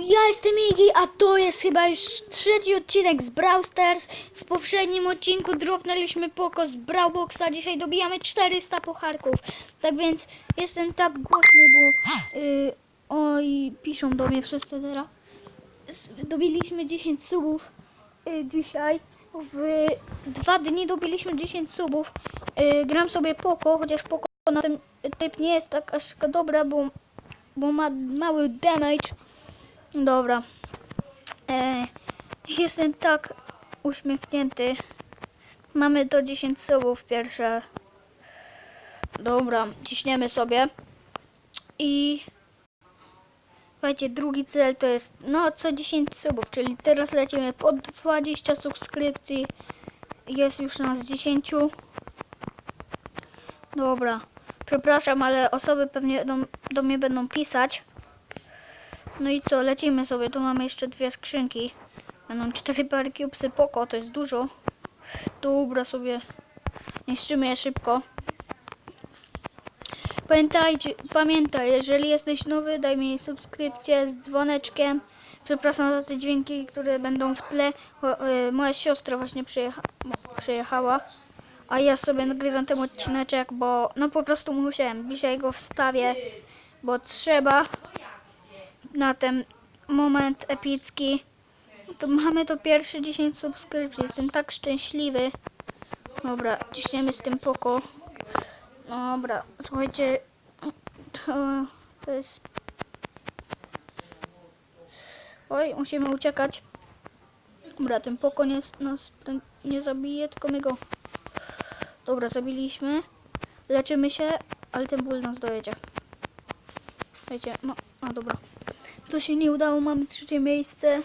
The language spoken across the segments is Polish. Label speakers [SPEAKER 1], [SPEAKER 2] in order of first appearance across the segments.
[SPEAKER 1] Ja jestem Iggy, a to jest chyba już trzeci odcinek z Brawl Stars. W poprzednim odcinku dropnęliśmy poko z Brawlboxa, dzisiaj dobijamy 400 pocharków. Tak więc jestem tak głośny, bo yy, oj, piszą do mnie wszyscy teraz. Dobiliśmy 10 subów yy, dzisiaj. W dwa dni dobiliśmy 10 subów. Yy, gram sobie poko, chociaż poko na tym typ nie jest tak aż dobra, bo, bo ma mały damage. Dobra. E, jestem tak uśmiechnięty. Mamy to 10 subów pierwsze. Dobra, ciśniemy sobie. I słuchajcie, drugi cel to jest no co 10 subów, czyli teraz lecimy po 20 subskrypcji. Jest już nas 10. Dobra. Przepraszam, ale osoby pewnie do, do mnie będą pisać. No i co, lecimy sobie. Tu mamy jeszcze dwie skrzynki. Będą cztery pary cubesy poko, to jest dużo. Dobra sobie. Niszczymy je szybko. Pamiętajcie, pamiętaj, jeżeli jesteś nowy, daj mi subskrypcję z dzwoneczkiem. Przepraszam za te dźwięki, które będą w tle. Y, moja siostra właśnie przyjecha przyjechała. A ja sobie nagrywam ten odcineczek, bo no po prostu musiałem. Dzisiaj go wstawię, bo trzeba na ten moment epicki. To mamy to pierwsze 10 subskrypcji. Jestem tak szczęśliwy. Dobra, ciśniemy z tym poko. Dobra, słuchajcie. To, to jest. Oj, musimy uciekać. Dobra, ten poko nie, nas nie zabije, tylko my go. Dobra, zabiliśmy. Leczymy się, ale ten ból nas dojedzie. Słuchajcie, no, a dobra. To się nie udało, mamy trzecie miejsce.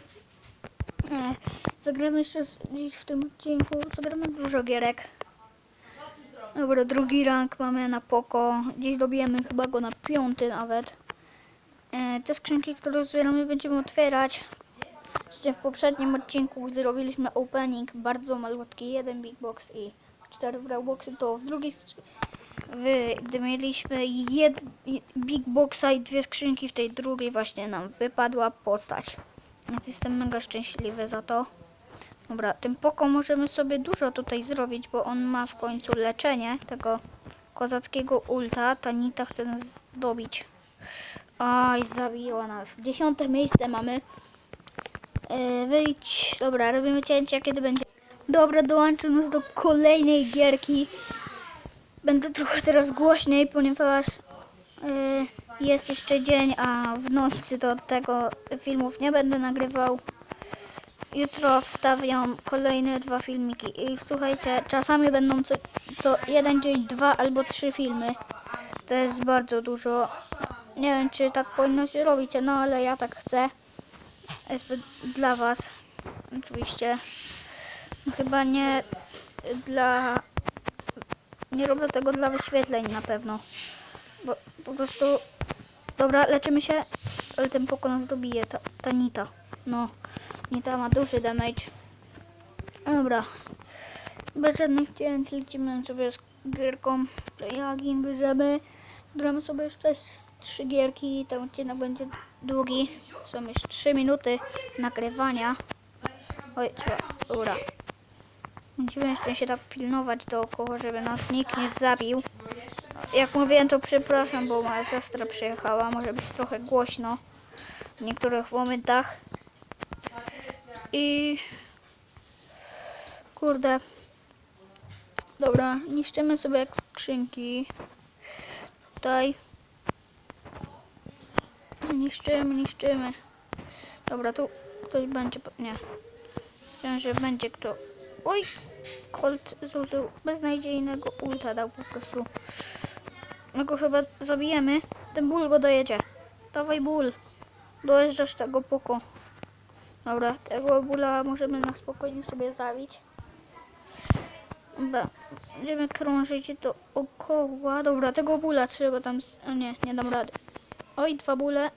[SPEAKER 1] E, zagramy jeszcze dziś w tym odcinku, zagramy dużo gierek. Dobra, drugi rank mamy na poko. Dziś dobijemy chyba go na piąty nawet. Te skrzynki, które zbieramy będziemy otwierać. W poprzednim odcinku, gdy robiliśmy opening, bardzo malutki, jeden big box i cztery brawl boxy, to w skrzy- wy, gdy mieliśmy jed, big boxa i dwie skrzynki, w tej drugiej właśnie nam wypadła postać. Więc jestem mega szczęśliwy za to. Dobra, tym poko możemy sobie dużo tutaj zrobić, bo on ma w końcu leczenie tego kozackiego ulta. Ta Nita chce nas zdobić. Aj, zabiła nas. Dziesiąte miejsce mamy. Yy, wyjdź. Dobra, robimy cięcie, kiedy będzie. Dobra, dołączył nas do kolejnej gierki. Będę trochę teraz głośniej, ponieważ yy, jest jeszcze dzień, a w nocy do tego filmów nie będę nagrywał. Jutro wstawiam kolejne dwa filmiki i słuchajcie, czasami będą co, co jeden dzień dwa albo trzy filmy. To jest bardzo dużo. Nie wiem, czy tak powinno się robić, no ale ja tak chcę. Jest dla was. Oczywiście. No, chyba nie dla... Nie robię tego dla wyświetleń na pewno. Bo po prostu... Dobra, leczymy się, ale ten poko nas dobije, ta, ta nita. No, nita ma duży damage. Dobra. Bez żadnych cięć lecimy sobie z gierką Play-Agin, bierzemy. Gramy sobie jeszcze trzy gierki, ten odcinek będzie długi. Są już 3 minuty nagrywania. Oj, dobra. Musimy jeszcze się tak pilnować dookoła, żeby nas nikt nie zabił. Jak mówiłem, to przepraszam, bo moja siostra przyjechała. Może być trochę głośno w niektórych momentach. I... Kurde. Dobra, niszczymy sobie skrzynki. Tutaj. Niszczymy, niszczymy. Dobra, tu ktoś będzie... Nie. Myślałem, że będzie kto... Oj! Colt zużył beznadziejnego ulta, dał po prostu. My go chyba zabijemy. Ten ból go dojedzie. Dawaj ból. Dojeżdżasz tego poko. Dobra, tego bóla możemy na spokojnie sobie zabić. Dobra, będziemy krążyć dookoła. Dobra, tego bóla trzeba tam... O nie, nie dam rady. Oj, dwa bóle.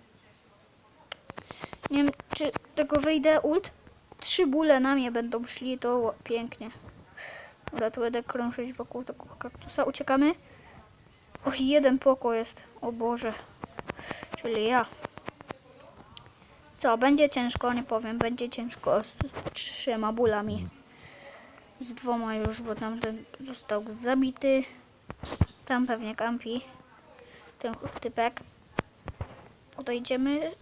[SPEAKER 1] Nie wiem, czy tego wyjdę ult. Trzy bóle na mnie będą szli, to pięknie. Dobra, tu będę krążyć wokół tego kaktusa. Uciekamy. Och, jeden poko jest. O Boże. Czyli ja. Co, będzie ciężko, nie powiem, będzie ciężko z trzema bólami. Z dwoma już, bo tamten został zabity. Tam pewnie kampi. Ten typek. Podejdziemy.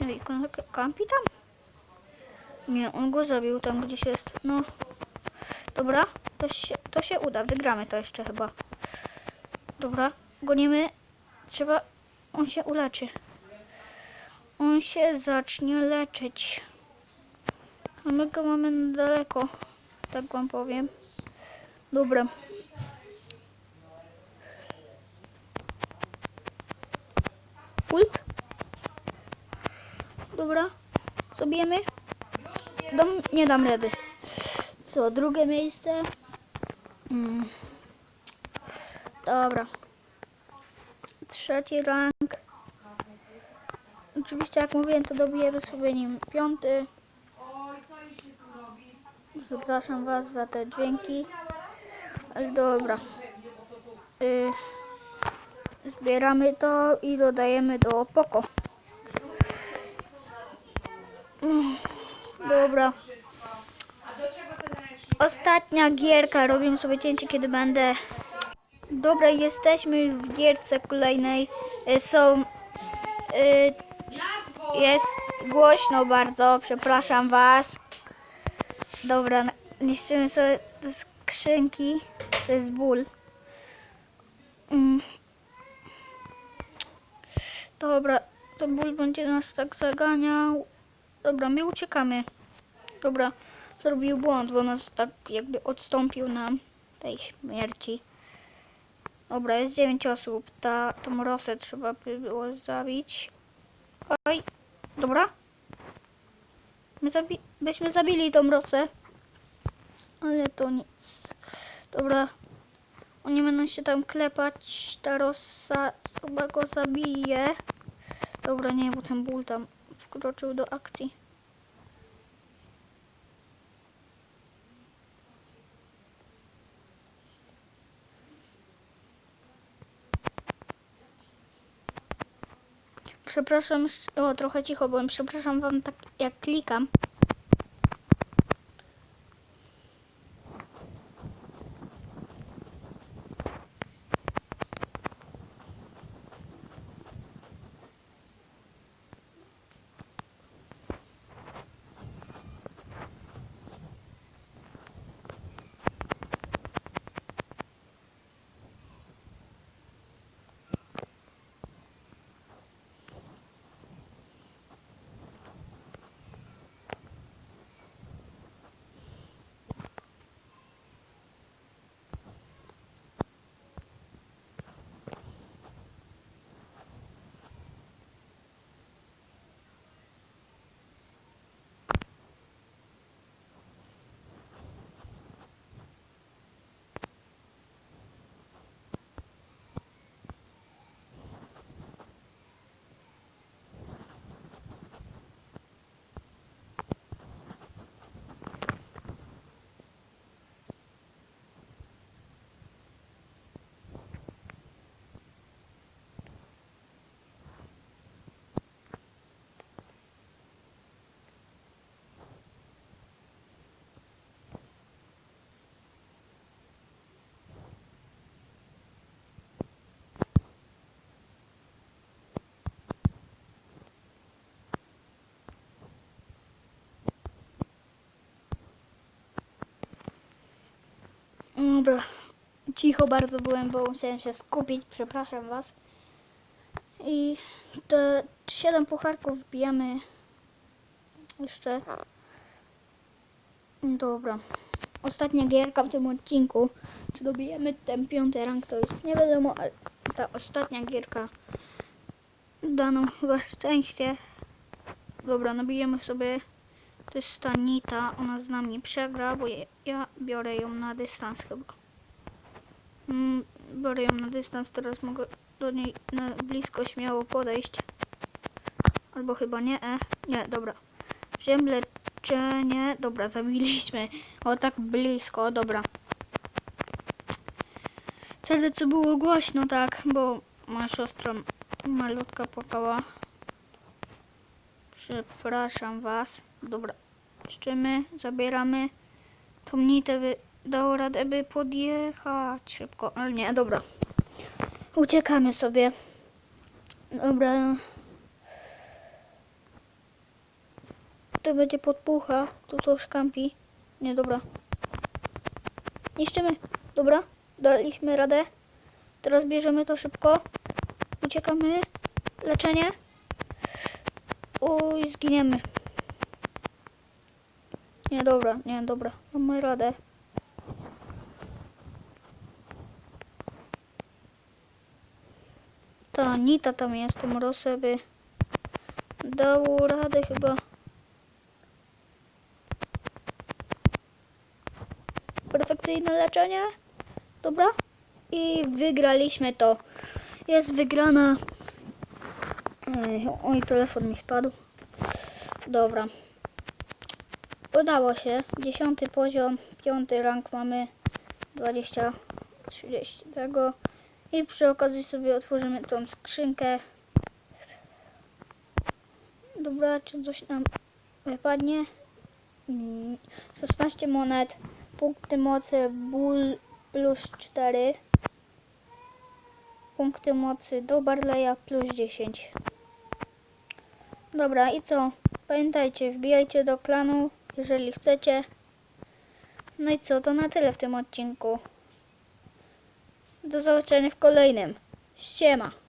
[SPEAKER 1] Ej, kon- kampi tam? Nie, on go zabił tam gdzieś jest. No. Dobra, to się, to się uda. Wygramy to jeszcze chyba. Dobra, gonimy. Trzeba... On się uleczy. On się zacznie leczyć. A my go mamy daleko. Tak wam powiem. Dobra. Ult. Dobra. Zabijemy. Dam, nie dam rady. Co, drugie miejsce? Mm. Dobra. Trzeci rank. Oczywiście, jak mówiłem, to dobijemy sobie nim piąty. Przepraszam Was za te dźwięki. Ale dobra. Y, zbieramy to i dodajemy do poko. Mm, Dobra. Ostatnia gierka. Robimy sobie cięcie, kiedy będę. Dobra, jesteśmy już w gierce kolejnej. Y, Są. y, Jest głośno bardzo, przepraszam Was. Dobra, niszczymy sobie te skrzynki. To jest ból. Mm. Dobra, ten ból będzie nas tak zaganiał. Dobra, my uciekamy. Dobra, zrobił błąd, bo nas tak jakby odstąpił nam tej śmierci. Dobra, jest 9 osób. Ta, tą Rosę trzeba by było zabić. Oj, dobra. My zabi byśmy zabili tą Rosę. Ale to nic. Dobra. Oni będą się tam klepać. Ta Rosa chyba go zabije. Dobra, nie, bo ten ból tam wkroczył do akcji. Przepraszam, sz- o trochę cicho byłem. Przepraszam wam tak jak klikam. Dobra. Cicho bardzo byłem, bo musiałem się skupić. Przepraszam was. I te 7 pucharków wbijamy jeszcze. Dobra. Ostatnia gierka w tym odcinku. Czy dobijemy ten piąty rank, to jest nie wiadomo, ale ta ostatnia gierka da nam chyba szczęście. Dobra, nabijemy sobie. To jest Stanita, ona z nami przegra, bo ja, ja biorę ją na dystans chyba. Mm, biorę ją na dystans, teraz mogę do niej na blisko śmiało podejść. Albo chyba nie, e, nie, dobra. Wziąłem leczenie, dobra, zabiliśmy. O, tak blisko, dobra. Wtedy co było głośno, tak, bo moja siostra malutka płakała. Przepraszam was. Dobra. Niszczymy, zabieramy. To mnie by dało radę, by podjechać szybko. Ale nie, dobra. Uciekamy sobie. Dobra. To będzie podpucha. Tu to szkampi. Nie, dobra. Niszczymy. Dobra. Daliśmy radę. Teraz bierzemy to szybko. Uciekamy. Leczenie. Oj, zginiemy. Nie, dobra, nie, dobra. Mamy radę. Ta Anita tam jest, to Morose by dało radę chyba. Perfekcyjne leczenie. Dobra. I wygraliśmy to. Jest wygrana. Oj, telefon mi spadł. Dobra. Udało się. Dziesiąty poziom, piąty rank mamy 20, 30 tego. I przy okazji sobie otworzymy tą skrzynkę. Dobra, czy coś nam wypadnie? Mm, 16 monet, punkty mocy ból plus 4, punkty mocy do Barleya plus 10. Dobra, i co? Pamiętajcie, wbijajcie do klanu, jeżeli chcecie. No i co, to na tyle w tym odcinku. Do zobaczenia w kolejnym. Siema.